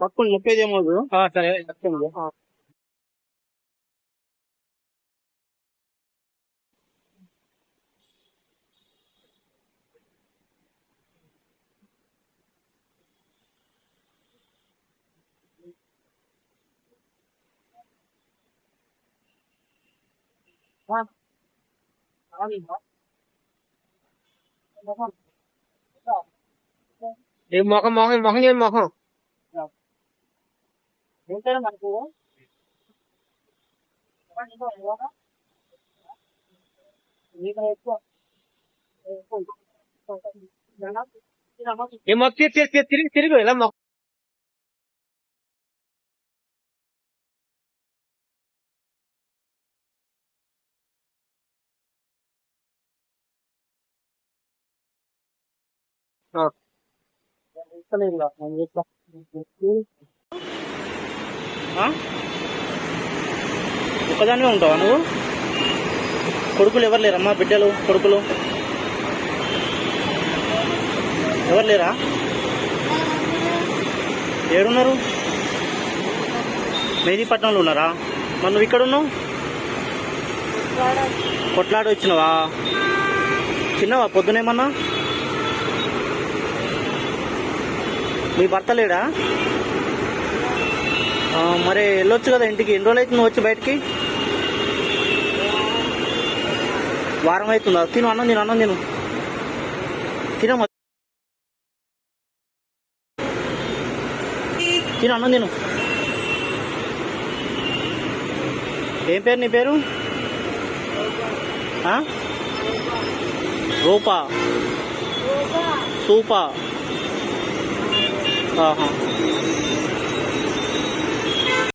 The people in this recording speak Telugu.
పట్టుకుని నొప్పేదేమో సరే Để mọc cái mọc cái mọc nhân mọc không? Được. Đến cái mặt của. Có những đồ đó. Như cái của. Để mọc tiết tiết tiết tiết tiết rồi mọc. మొక్క ఒక్కదానివే ఉంటావా నువ్వు? కొడుకులు ఎవరు లేరమ్మా బిడ్డలు కొడుకులు? ఎవరు లేరా? ఏడున్నారు? మెహదీపట్నంలో ఉన్నారా? మరి నువ్వు ఇక్కడ ఉన్నావు కొట్లాడి వచ్చినావా చిన్నవా పొద్దునేమన్నా? మీ భర్త లేడా? మరి వెళ్ళొచ్చు కదా ఇంటికి. ఎన్ని రోజులు అవుతుంది వచ్చి బయటికి? వారం అవుతుందా? తిను అన్నం నేను అన్నం తిను. తినమ్మా తిను అన్నం తిను. ఏం పేరు నీ పేరు? రూపా. సూపా. 啊好。